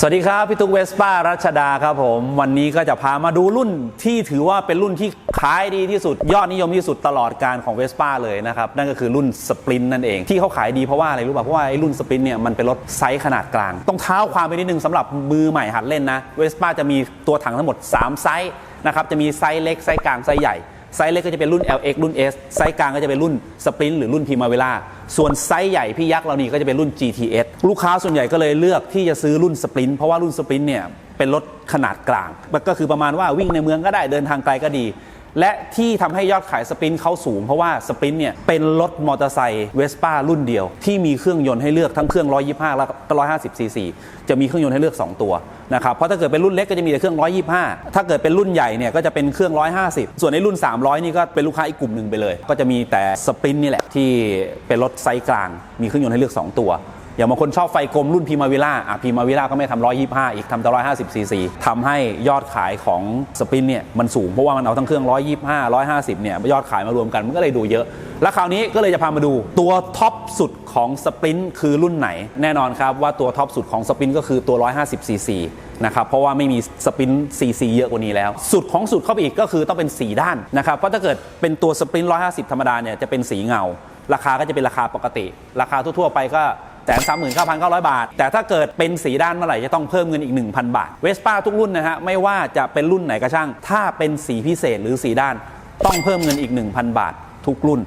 สวัสดีครับ พี่ตุ๊กเวสป้ารัชดาครับผม วันนี้ก็จะพามาดูรุ่นที่ถือว่าเป็นรุ่นที่ขายดีที่สุด ยอดนิยมที่สุดตลอดการของเวสป้าเลยนะครับ นั่นก็คือรุ่นสปรินนั่นเองที่เขาขายดีเพราะว่าอะไรรู้ป่ะเพราะว่าไอ้รุ่นสปรินเนี่ยมันเป็นรถไซส์ขนาดกลาง ต้องเท้าความไปนิดนึงสำหรับมือใหม่หัดเล่นนะเวสป้าจะมีตัวถังทั้งหมด 3 ไซส์นะครับจะมีไซส์เล็กไซส์กลางไซส์ใหญ่ไซส์เล็กก็จะเป็นรุ่น LX รุ่น S ไซส์กลางก็จะเป็นรุ่นสปรินหรือรุ่นพีมาเวล่า ส่วนไซส์ใหญ่พี่ยักษ์เรานี่ก็จะเป็นรุ่น GTS ลูกค้าส่วนใหญ่ก็เลยเลือกที่จะซื้อรุ่นสปรินต์เพราะว่ารุ่นสปรินต์เนี่ยเป็นรถขนาดกลางมันก็คือประมาณว่าวิ่งในเมืองก็ได้เดินทางไกลก็ดี และที่ทำให้ยอดขายสปรินเขาสูง เพราะว่าสปรินเนี่ยเป็นรถมอเตอร์ไซค์เวสป้ารุ่นเดียว ที่มีเครื่องยนต์ให้เลือกทั้งเครื่อง 125 แล้วก็ 150 ซีซี จะมีเครื่องยนต์ให้เลือก 2 ตัวนะครับเพราะถ้าเกิดเป็นรุ่นเล็กก็จะมีแต่เครื่อง 125 ถ้าเกิดเป็นรุ่นใหญ่เนี่ยก็จะเป็นเครื่อง 150 ส่วนในรุ่น 300 นี่ก็เป็นลูกค้าอีกกลุ่มหนึ่งไปเลย ก็จะมีแต่สปรินนี่แหละที่เป็นรถไซส์กลาง มีเครื่องยนต์ให้เลือก 2 ตัว อย่างบางคนชอบไฟกลมรุ่นพีมาวิล่าอะพีมาวิล่าก็ไม่ทำ125อีกทำแต่150ซีซีทำให้ยอดขายของสปินเนี่ยมันสูงเพราะว่ามันเอาทั้งเครื่อง125 150เนี่ยยอดขายมารวมกันมันก็เลยดูเยอะ แล้วคราวนี้ก็เลยจะพามาดูตัวท็อปสุดของสปรินคือรุ่นไหน แน่นอนครับว่าตัวท็อปสุดของสปรินก็คือตัว150ซีซีนะครับเพราะว่าไม่มีสปรินซีซีเยอะกว่านี้แล้ว สุดของสุดเข้าไปอีกก็คือต้องเป็นสีด้านนะครับเพราะถ้าเกิดเป็นตัวสปริน150 ธรรมดาเนี่ยจะเป็นสีเงา ราคาก็จะเป็นราคาปกติ ราคาทั่วๆไปก็ แสนสามหมื่นเก้าพันเก้าร้อยบาท แต่ถ้าเกิดเป็นสีด้านเมื่อไหร่จะต้องเพิ่มเงินอีก 1,000 บาทเวสป้าทุกรุ่นนะฮะไม่ว่าจะเป็นรุ่นไหนก็ช่าง ถ้าเป็นสีพิเศษหรือสีด้าน ต้องเพิ่มเงินอีก 1,000 บาท ทุกรุ่น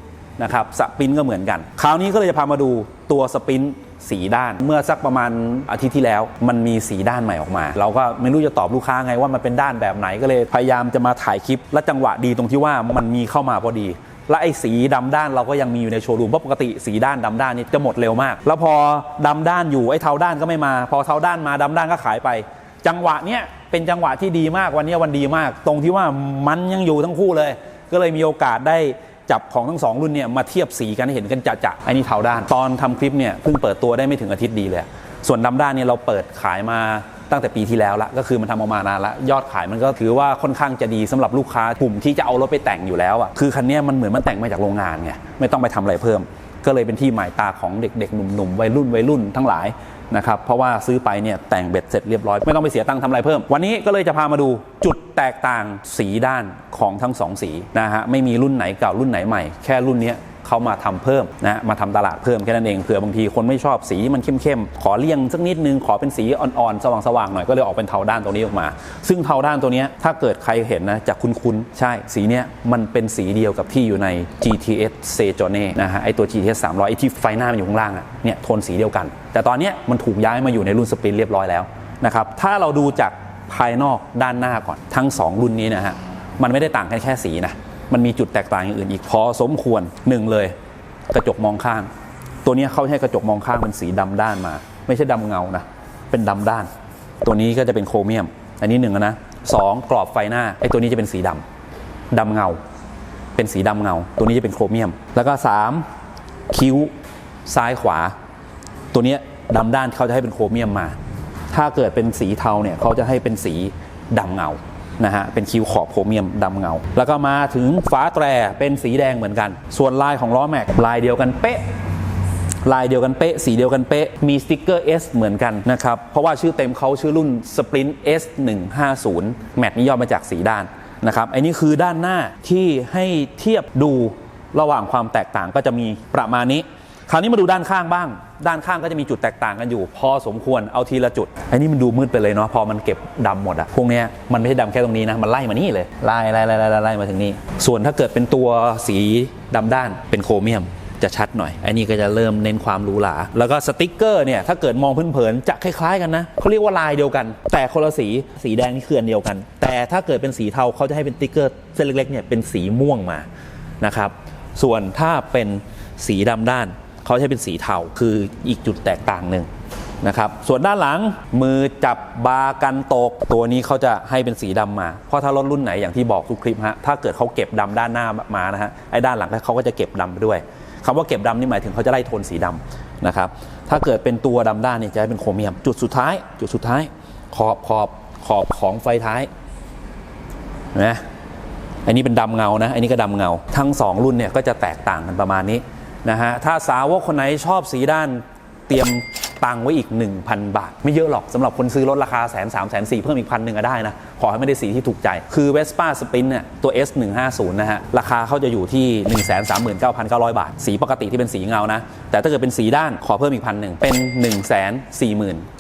นะครับสปินก็เหมือนกัน คราวนี้ก็เลยจะพามาดูตัวสปินสีด้านเมื่อสักประมาณอาทิตย์ที่แล้ว มันมีสีด้านใหม่ออกมา เราก็ไม่รู้จะตอบลูกค้าไงว่ามันเป็นด้านแบบไหนก็เลยพยายามจะมาถ่ายคลิปและจังหวะดีตรงที่ว่ามันมีเข้ามาพอดี และไอ้สีดำด้านเราก็ยังมีอยู่ในโชว์รูมเพราะปกติสีด้านดำด้านนี่จะหมดเร็วมาก แล้วพอดำด้านอยู่ไอ้เทาด้านก็ไม่มา พอเทาด้านมาดำด้านก็ขายไป จังหวะเนี้ยเป็นจังหวะที่ดีมากวันนี้วันดีมาก ตรงที่ว่ามันยังอยู่ทั้งคู่เลย ก็เลยมีโอกาสได้จับของทั้งสองรุ่นเนี่ยมาเทียบสีกันให้เห็นกันจะๆไอ้นี่เทาด้าน ตอนทำคลิปเนี่ยเพิ่งเปิดตัวได้ไม่ถึงอาทิตย์ดีเลย ส่วนดำด้านเนี่ยเราเปิดขายมา ตั้งแต่ปีที่แล้วละก็คือมันทำออกมานานละยอดขายมันก็ถือว่าค่อนข้างจะดีสำหรับลูกค้ากลุ่มที่จะเอารถไปแต่งอยู่แล้วอะคือคันนี้มันเหมือนมันแต่งมาจากโรงงานไงไม่ต้องไปทำอะไรเพิ่ม ก็เลยเป็นที่หมายตาของเด็กๆหนุ่มๆวัยรุ่นวัยรุ่นทั้งหลายนะครับเพราะว่าซื้อไปเนี่ยแต่งเบ็ดเสร็จเรียบร้อย ไม่ต้องไปเสียตังค์ทำอะไรเพิ่ม วันนี้ก็เลยจะพามาดูจุดแตกต่างสีด้านของทั้งสองสีนะฮะไม่มีรุ่นไหนเก่ารุ่นไหนใหม่ แค่รุ่นเนี้ย เขามาทำเพิ่มนะมาทำตลาดเพิ่มแค่นั้นเองเผื่อบางทีคนไม่ชอบสีมันเข้มๆขอเลี่ยงสักนิดนึงขอเป็นสีอ่อนๆสว่างๆหน่อยก็เลยออกเป็นเทาด้านตัวนี้ออกมา ซึ่งเทาด้านตัวนี้ถ้าเกิดใครเห็นนะจะคุ้นๆใช่สีเนี้ยมันเป็นสีเดียวกับที่อยู่ใน GTS s e j o n e นะฮะไอตัว GTS 300ไอที่ไฟหน้ามันอยู่ข้างล่างอะเนี่ยโทนสีเดียวกัน แต่ตอนเนี้ยมันถูกย้ายมาอยู่ในรุ่นสปรินเรียบร้อยแล้วนะครับถ้าเราดูจากภายนอกด้านหน้าก่อนทั้งสองรุ่นนี้นะฮะมันไม่ได้ต่างกันแค่สีนะ มันมีจุดแตกต่างอย่างอื่นอีกพอสมควรหนึ่งเลย กระจกมองข้าง ตัวนี้เขาให้กระจกมองข้างเป็นสีดำด้านมา ไม่ใช่ดำเงานะเป็นดำด้าน ตัวนี้ก็จะเป็นโครเมียม อันนี้หนึ่งนะสองกรอบไฟหน้าไอ้ตัวนี้จะเป็นสีดำดำเงา เป็นสีดำเงา ตัวนี้จะเป็นโครเมียม แล้วก็สามคิ้วซ้ายขวา ตัวนี้ยดำด้านเขาจะให้เป็นโครเมียมมา ถ้าเกิดเป็นสีเทาเนี่ยเขาจะให้เป็นสีดำเงา นะฮะเป็นคิ้วขอบโครเมียมดำเงา แล้วก็มาถึงฝาแตรเป็นสีแดงเหมือนกัน ส่วนลายของล้อแม็กลายเดียวกันเป๊ะลายเดียวกันเป๊ะ สีเดียวกันเป๊ะ มีสติกเกอร์ S เหมือนกันนะครับ เพราะว่าชื่อเต็มเขาชื่อรุ่น Sprint S 1 5 0แมทนี้ย่อมาจากสีด้านนะครับไอ้นี่คือด้านหน้าที่ให้เทียบดูระหว่างความแตกต่างก็จะมีประมาณนี้ คราวนี้มาดูด้านข้างบ้าง ด้านข้างก็จะมีจุดแตกต่างกันอยู่ พอสมควรเอาทีละจุดไอ้นี่มันดูมืดไปเลยเนาะพอมันเก็บดำหมดอะพวกเนี้ยมันไม่ใช่ดำแค่ตรงนี้นะมันไล่มานี่เลยไล่ไล่ไล่ไล่ไล่มาถึงนี่ส่วนถ้าเกิดเป็นตัวสีดำด้านเป็นโครเมียมจะชัดหน่อย อันนี้ก็จะเริ่มเน้นความหรูหรา แล้วก็สติกเกอร์เนี่ย ถ้าเกิดมองเผินๆจะคล้ายๆกันนะเขาเรียกว่าลายเดียวกัน แต่คนละสี สีแดงนี่คืออันเดียวกัน แต่ถ้าเกิดเป็นสีเทาเขาจะให้เป็นสติกเกอร์เส้นเล็กๆเนี่ยเป็นสีม่วงมา นะครับ ส่วนถ้าเป็นสีดำด้าน เขาให้เป็นสีเทาคืออีกจุดแตกต่างหนึ่งนะครับส่วนด้านหลังมือจับบากันตก ตัวนี้เขาจะให้เป็นสีดำมา เพราะถ้ารถรุ่นไหนอย่างที่บอกทุกคลิปฮะถ้าเกิดเขาเก็บดำด้านหน้ามานะฮะไอ้ด้านหลังเขาก็จะเก็บดำไปด้วยคำว่าเก็บดำนี่หมายถึงเขาจะไล่โทนสีดำนะครับถ้าเกิดเป็นตัวดำด้านนี่จะให้เป็นโครเมียม จุดสุดท้าย จุดสุดท้าย ขอบขอบขอบของไฟท้ายนะอันนี้เป็นดำเงานะอันนี้ก็ดำเงา ทั้งสองรุ่นเนี่ยก็จะแตกต่างกันประมาณนี้ นะฮะถ้าสาวกคนไหนชอบสีด้านเตรียม ตังไว้อีก 1,000 บาท ไม่เยอะหรอกสำหรับคนซื้อรถราคาแสนสามแสนสี่เพิ่มอีกพันหนึ่งก็ได้นะ ขอให้ไม่ได้สีที่ถูกใจ คือ Vespa Sprint เนี่ยตัว S 1 5 0 นะฮะ ราคาเขาจะอยู่ที่ 1 3 9 9 0 0 บาท สีปกติที่เป็นสีเงานะ แต่ถ้าเกิดเป็นสีด้านขอเพิ่มอีกพันหนึ่งเป็น 1 4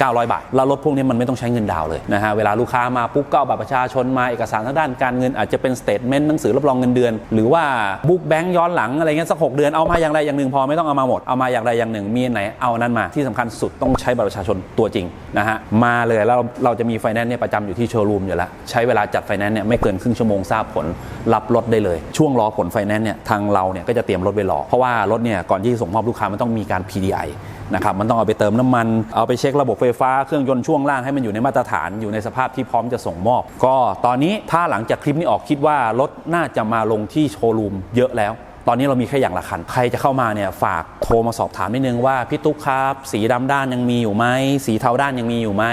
9 0 0 0 บาท แล้วรถพวกนี้มันไม่ต้องใช้เงินดาวเลยนะฮะเวลาลูกค้ามาปุ๊บก็เอาบัตรประชาชนมาเอกสารทางด้านการเงินอาจจะเป็นสเตทเมนต์หนังสือรับรองเงินเดือน หรือว่าบุ๊กแบงค์ย้อนหลังอะไรเงี้ยสักหกเดือนเอามาอย่างใดอย่างหนึ่งพอไม่ต้องเอามาหมดเอามาอย่างใดอย่างหนึ่งมีไหนเอานั้นมาที่สำคัญสุดต้องใช้บัตรประชาชนตัวจริงนะฮะมาเลยแล้วเราจะมีไฟแนนซ์เนี่ยประจำอยู่ที่โชว์รูมอยู่แล้ว ใช้เวลาจัดไฟแนนซ์เนี่ยไม่เกินครึ่งชั่วโมงทราบผลรับรถได้เลย ช่วงรอผลไฟแนนซ์เนี่ยทางเราเนี่ยก็จะเตรียมรถไว้รอ เพราะว่ารถเนี่ยก่อนที่จะส่งมอบลูกค้ามันต้องมีการ PDI นะครับมันต้องเอาไปเติมน้ำมัน เอาไปเช็คระบบไฟฟ้าเครื่องยนต์ช่วงล่างให้มันอยู่ในมาตรฐานอยู่ในสภาพที่พร้อมจะส่งมอบ ก็ตอนนี้ถ้าหลังจากคลิปนี้ออกคิดว่ารถน่าจะมาลงที่โชว์รูมเยอะแล้ว ตอนนี้เรามีแค่อย่างละคัน ใครจะเข้ามาเนี่ยฝากโทรมาสอบถามนิดนึงว่าพี่ตุ๊กครับ สีดำด้านยังมีอยู่ไหมสีเทาด้านยังมีอยู่ไหม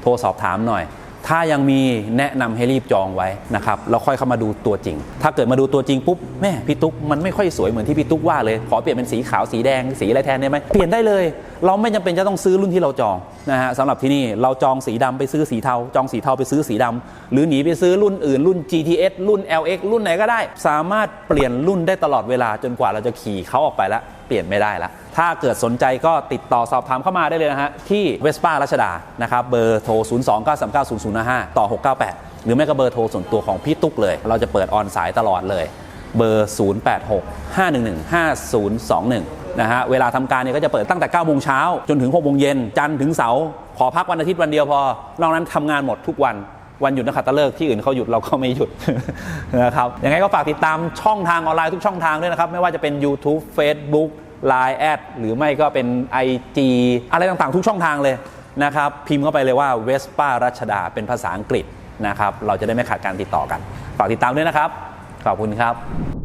โทรสอบถามหน่อย ถ้ายังมีแนะนำให้รีบจองไว้นะครับแล้วค่อยเข้ามาดูตัวจริง ถ้าเกิดมาดูตัวจริงปุ๊บแม่พี่ตุ๊กมันไม่ค่อยสวยเหมือนที่พี่ตุ๊กว่าเลย ขอเปลี่ยนเป็นสีขาวสีแดงสีอะไรแทนได้ไหมเปลี่ยนได้เลย เราไม่จำเป็นจะต้องซื้อรุ่นที่เราจองนะฮะสำหรับที่นี่เราจองสีดำไปซื้อสีเทา จองสีเทาไปซื้อสีดำหรือหนีไปซื้อรุ่นอื่นรุ่น GTS รุ่น LX รุ่นไหนก็ได้ สามารถเปลี่ยนรุ่นได้ตลอดเวลาจนกว่าเราจะขี่เขาออกไปแล้วเปลี่ยนไม่ได้ละ ถ้าเกิดสนใจก็ติดต่อสอบถามเข้ามาได้เลยนะฮะ ที่เวสป้ารัชดานะครับเบอร์โทร 0 2 9 3 9 0 0 5 5 ต่อ 698 หรือไม่ก็เบอร์โทรส่วนตัวของพี่ตุ๊กเลย เราจะเปิดออนสายตลอดเลย เบอร์ 086 511 5021 นะฮะ เวลาทำการเนี่ยก็จะเปิดตั้งแต่9โมงเช้าจนถึง6โมงเย็นจันทร์ถึงเสาร์ขอพักวันอาทิตย์วันเดียวพอ นอกนั้นทำงานหมดทุกวันวันหยุดนักขัตฤกษ์ที่อื่นเขาหยุดเราก็ไม่หยุดนะครับยังไงก็ฝากติดตามช่องทางออนไลน์ทุกช่องทางด้วยนะครับ ไม่ว่าจะเป็น YouTube Facebook Line แอดหรือไม่ก็เป็น IG อะไรต่างๆ ทุกช่องทางเลยนะครับ พิมพ์เข้าไปเลยว่าเวสป้ารัชดาเป็นภาษาอังกฤษนะครับ เราจะได้ไม่ขาดการติดต่อกัน ฝากติดตามด้วยนะครับ ขอบคุณครับ